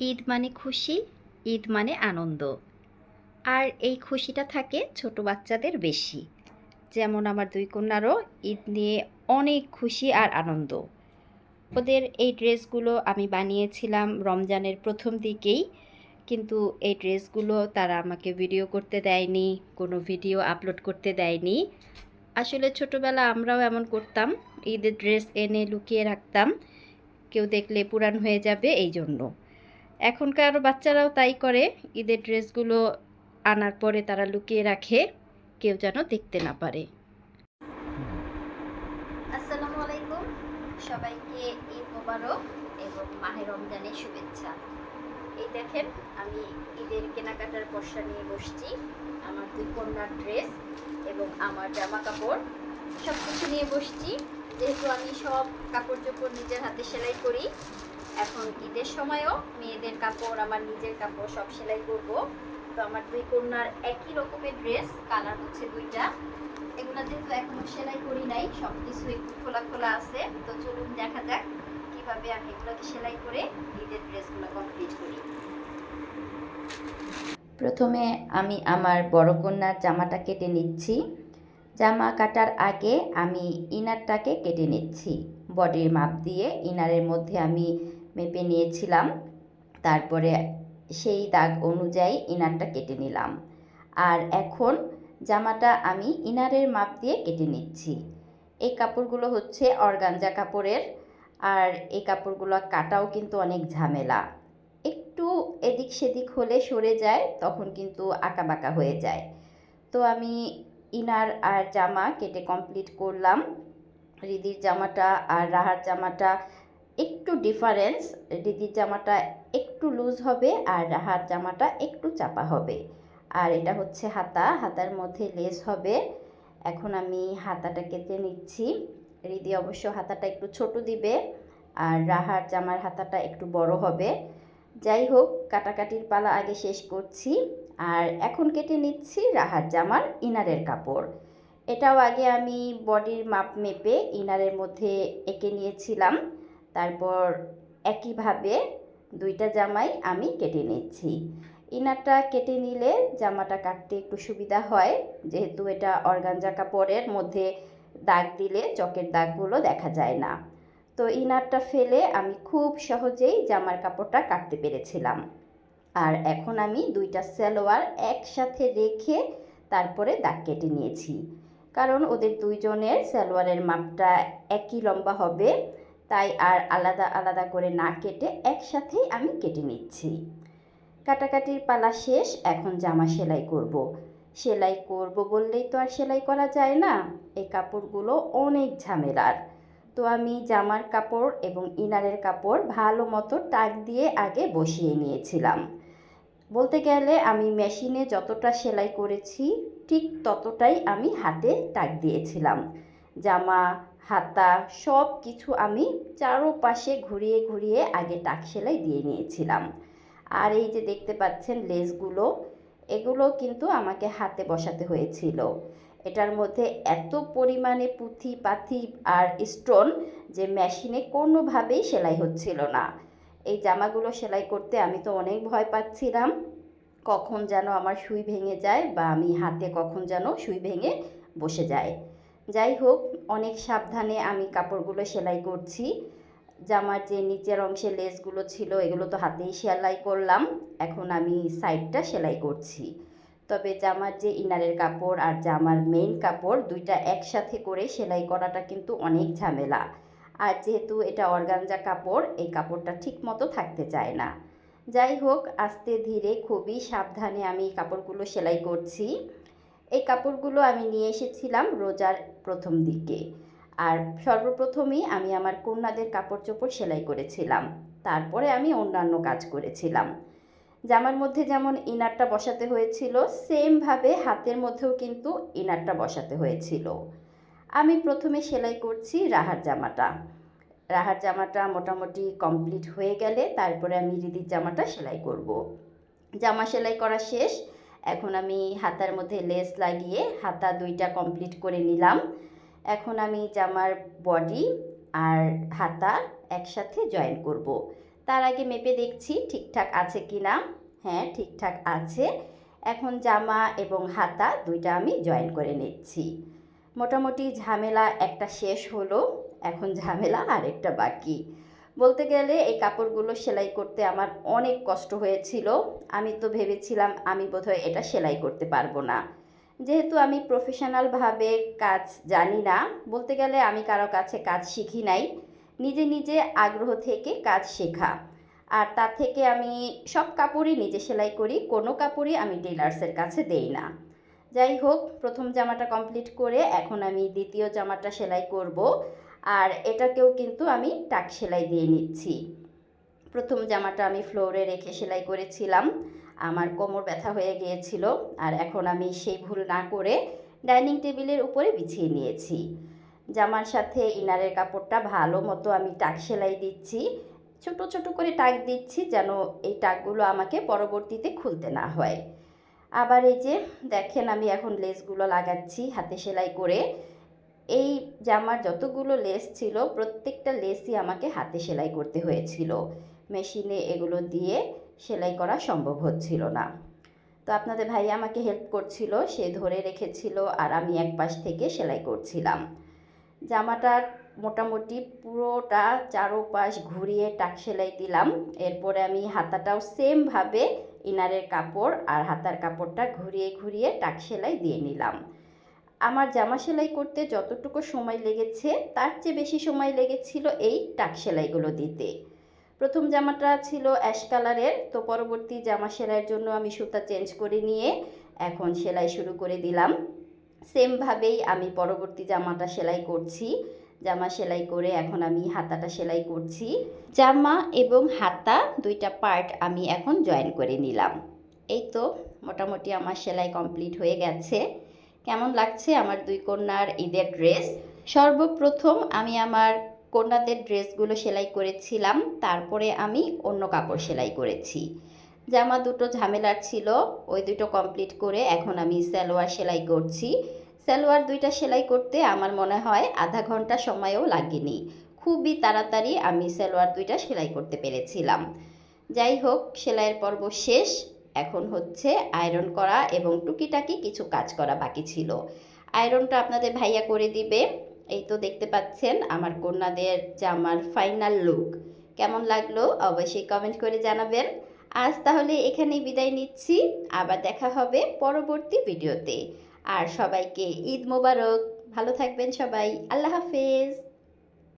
ঈদ মানে খুশি, ঈদ মানে আনন্দ। আর এই খুশিটা থাকে ছোট বাচ্চাদের বেশি। যেমন আমার দুই কন্যারও ঈদ নিয়ে অনেক খুশি আর আনন্দ। ওদের এই ড্রেসগুলো আমি বানিয়েছিলাম রমজানের প্রথম দিকেই, কিন্তু এই ড্রেসগুলো তারা আমাকে ভিডিও করতে দেয়নি, কোনো ভিডিও আপলোড করতে দেয়নি। আসলে ছোটবেলা আমরাও এমন করতাম, ঈদের ড্রেস এনে লুকিয়ে রাখতাম, কেউ দেখলে পুরান হয়ে যাবে এই জন্য এখনকার বাচ্চারাও তাই করে, ঈদের ড্রেসগুলো আনার পরে তারা লুকিয়ে রাখে, কেউ যেন দেখতে না পারে। আসসালামু আলাইকুম, সবাইকে ঈদ মোবারক এবং মাহে রমজানের শুভেচ্ছা। এই দেখেন, আমি ঈদের কেনাকাটার পয়সা নিয়ে বসছি, আমার দুই কন্যার ড্রেস এবং আমার জামা কাপড়। সব কিছু নিয়ে বসছি, যেহেতু আমি সব কাপড় চোপড় নিজের হাতে সেলাই করি এখন ঈদের সময়ও মেয়েদের কাপড়, আমার নিজের কাপড় সব সেলাই করব। তো আমার দুই কন্যার একই রকমের ড্রেস কালার হচ্ছে দুইটা। এগুলো যেহেতু এখনও সেলাই করি নাই সব কিছু একটু খোলা খোলা আছে। তো চলুন দেখা যাক কীভাবে আমি এগুলোকে সেলাই করে ঈদের ড্রেসগুলো কমপ্লিট করি। প্রথমে আমি আমার বড় কন্যার জামাটা কেটে নিচ্ছি। জামা কাটার আগে আমি ইনারটাকে কেটে নিচ্ছি। বডির মাপ দিয়ে ইনারের মধ্যে আমি মেপে নিয়েছিলাম। তারপরে সেই দাগ অনুযায়ী ইনারটা কেটে নিলাম। আর এখন জামাটা আমি ইনারের মাপ দিয়ে কেটে নিচ্ছি। এই কাপড়গুলো হচ্ছে অর্গানজা কাপড়ের। আর এই কাপড়গুলো কাটাও কিন্তু অনেক ঝামেলা। একটু এদিক সেদিক হলে সরে যায়, তখন কিন্তু আঁকাবাঁকা হয়ে যায়। তো আমি ইনার আর জামা কেটে কমপ্লিট করলাম। রিদির জামাটা আর রাহার জামাটা একটু ডিফারেন্স রিদির জামাটা একটু লুজ হবে আর রাহার জামাটা একটু চাপা হবে। আর এটা হচ্ছে হাতা, হাতার মধ্যে লেস হবে। এখন আমি হাতাটা কেটে নিচ্ছি, রিদি অবশ্য হাতাটা একটু ছোট দিবে আর রাহার জামার হাতাটা একটু বড় হবে। যাই হোক, কাটাকাটির পালা আগে শেষ করছি আর এখন কেটে নিচ্ছি রাহার জামার ইনারের কাপড়। এটাও আগে আমি বডির মাপ মেপে ইনারের মধ্যে এঁকে নিয়েছিলাম। তারপর একইভাবে দুইটা জামাই আমি কেটে নিচ্ছি। ইনারটা কেটে নিলে জামাটা কাটতে একটু সুবিধা হয়, যেহেতু এটা অর্গানজা কাপড়ের মধ্যে দাগ দিলে চকের দাগগুলো দেখা যায় না। তো ইনারটা ফেলে আমি খুব সহজেই জামার কাপড়টা কাটতে পেরেছিলাম। আর এখন আমি দুইটা সালোয়ার একসাথে রেখে তারপরে দাগ কেটে নিয়েছি। কারণ ওদের দুইজনের সালোয়ারের মাপটা একই লম্বা হবে। তাই আর আলাদা আলাদা করে না কেটে একসাথেই আমি কেটে নিচ্ছি। কাটাকাটির পালা শেষ, এখন জামা সেলাই করব। সেলাই করব বললেই তো আর সেলাই করা যায় না, এই কাপড়গুলো অনেক ঝামেলার। তো আমি জামার কাপড় এবং ইনারের কাপড় ভালো মতো টাক দিয়ে আগে বসিয়ে নিয়েছিলাম। বলতে গেলে আমি মেশিনে যতটা সেলাই করেছি, ঠিক ততটাই আমি হাতে টাক দিয়েছিলাম। জামা হাতা সব কিছু আমি চারোপাশে ঘুরিয়ে ঘুরিয়ে আগে টাক সেলাই দিয়ে নিয়েছিলাম। আর এই যে দেখতে পাচ্ছেন লেসগুলো, এগুলো কিন্তু আমাকে হাতে বসাতে হয়েছিল। এটার মধ্যে এত পরিমাণে পুঁথি, পাথি আর স্টোন যে মেশিনে কোনোভাবেই সেলাই হচ্ছিল না। এই জামাগুলো সেলাই করতে আমি তো অনেক ভয় পাচ্ছিলাম, কখন যেন আমার সুই ভেঙে যায় বা আমি হাতে কখন যেন সুই ভেঙে বসে যায় যাই হোক, অনেক সাবধানে আমি কাপড়গুলো সেলাই করছি। জামার যে নিচের অংশে লেসগুলো ছিল, এগুলো তো হাতেই সেলাই করলাম। এখন আমি সাইডটা সেলাই করছি। তবে জামার যে ইনারের কাপড় আর জামার মেইন কাপড়, দুইটা একসাথে করে সেলাই করাটা কিন্তু অনেক ঝামেলা। আর যেহেতু এটা অর্গানজা কাপড়, এই কাপড়টা ঠিক মতো থাকতে চায় না। যাই হোক, আস্তে ধীরে খুবই সাবধানে আমি কাপড়গুলো সেলাই করছি। এই কাপড়গুলো আমি নিয়ে এসেছিলাম রোজার প্রথম দিকে। আর সর্বপ্রথমেই আমি আমার কন্যাদের কাপড় চোপড় সেলাই করেছিলাম। তারপরে আমি অন্যান্য কাজ করেছিলাম। জামার মধ্যে যেমন ইনারটা বসাতে হয়েছিল, সেমভাবে হাতের মধ্যেও কিন্তু ইনারটা বসাতে হয়েছিল। আমি প্রথমে সেলাই করছি রাহার জামাটা। রাহার জামাটা মোটামুটি কমপ্লিট হয়ে গেলে তারপরে আমি রিদির জামাটা সেলাই করব। জামা সেলাই করা শেষ এখন আমি হাতার মধ্যে লেস লাগিয়ে হাতা দুইটা কমপ্লিট করে নিলাম। এখন আমি জামার বডি আর হাতা একসাথে জয়েন করব। তার আগে মেপে দেখছি ঠিকঠাক আছে কি না হ্যাঁ ঠিকঠাক আছে। এখন জামা এবং হাতা দুইটা আমি জয়েন করে নিচ্ছি। মোটামুটি ঝামেলা একটা শেষ হলো, এখন ঝামেলা আরেকটা বাকি। বলতে গেলে এই কাপড়গুলো সেলাই করতে আমার অনেক কষ্ট হয়েছিল। আমি তো ভেবেছিলাম আমি বোধহয় এটা সেলাই করতে পারব না। যেহেতু আমি প্রফেশনালভাবে কাজ জানি না, বলতে গেলে আমি কারও কাছে কাজ শিখি নাই। নিজে নিজে আগ্রহ থেকে কাজ শেখা। আর তার থেকে আমি সব কাপড়ই নিজে সেলাই করি, কোনো কাপড়ই আমি টেলার্সের কাছে দেই না। যাই হোক, প্রথম জামাটা কমপ্লিট করে এখন আমি দ্বিতীয় জামাটা সেলাই করব। আর এটাকেও কিন্তু আমি টাক সেলাই দিয়ে নিচ্ছি। প্রথম জামাটা আমি ফ্লোরে রেখে সেলাই করেছিলাম। আমার কোমর ব্যথা হয়ে গিয়েছিল আর এখন আমি সেই ভুল না করে ডাইনিং টেবিলের উপরে বিছিয়ে নিয়েছি। জামার সাথে ইনারের কাপড়টা ভালো মতো আমি টাক সেলাই দিচ্ছি। ছোট ছোট করে টাক দিচ্ছি যেন এই টাকগুলো আমাকে পরবর্তীতে খুলতে না হয়। আবার এই যে দেখেন আমি এখন লেসগুলো লাগাচ্ছি হাতে সেলাই করে। এই জামার যতগুলো লেস ছিল, প্রত্যেকটা লেসই আমাকে হাতে সেলাই করতে হয়েছিল। মেশিনে এগুলো দিয়ে সেলাই করা সম্ভব হচ্ছিল না। তো আপনাদের ভাই আমাকে হেল্প করছিল, সে ধরে রেখেছিল আর আমি এক পাশ থেকে সেলাই করছিলাম। জামাটার মোটামুটি পুরোটা চারোপাশ ঘুরিয়ে টাক সেলাই দিলাম। এরপরে আমি হাতাটাও সেমভাবে ইনারের কাপড় আর হাতার কাপড়টা ঘুরিয়ে ঘুরিয়ে টাক সেলাই দিয়ে নিলাম। আমার জামা সেলাই করতে যতটুকু সময় লেগেছে, তার চেয়ে বেশি সময় লেগেছিল এই টাক সেলাইগুলো দিতে। প্রথম জামাটা ছিল অ্যাশ কালারের, তো পরবর্তী জামা সেলাইয়ের জন্য আমি সুতা চেঞ্জ করে নিয়ে এখন সেলাই শুরু করে দিলাম। সেমভাবেই আমি পরবর্তী জামাটা সেলাই করছি। জামা সেলাই করে এখন আমি হাতাটা সেলাই করছি। জামা এবং হাতা দুইটা পার্ট আমি এখন জয়েন করে নিলাম। এই তো, মোটামুটি আমার সেলাই কমপ্লিট হয়ে গেছে। কেমন লাগছে আমার দুই কন্যার ঈদের ড্রেস? সর্বপ্রথম আমি আমার কন্যাদের ড্রেসগুলো সেলাই করেছিলাম, তারপরে আমি অন্য কাপড় সেলাই করেছি। জামা দুটো ঝামেলার ছিল, ওই দুটো কমপ্লিট করে এখন আমি সালোয়ার সেলাই করছি। সালোয়ার দুইটা সেলাই করতে আমার মনে হয় আধা ঘণ্টা সময়ও লাগেনি। খুবই তাড়াতাড়ি আমি সালোয়ার দুইটা সেলাই করতে পেরেছিলাম। যাই হোক, সেলাইয়ের পর্ব শেষ। এখন হচ্ছে আয়রন করা এবং টুকিটাকি কিছু কাজ করা বাকি ছিল। আয়রনটা আপনাদের ভাইয়া করে দিবে। এই তো দেখতে পাচ্ছেন আমার কন্যাদের জামার ফাইনাল লুক কেমন লাগল অবশ্যই কমেন্ট করে জানাবেন। আজ তাহলে এখানেই বিদায় নিচ্ছি। আবার দেখা হবে পরবর্তী ভিডিওতে আর সবাইকে ঈদ মোবারক। ভালো থাকবেন সবাই। আল্লাহ হাফেজ।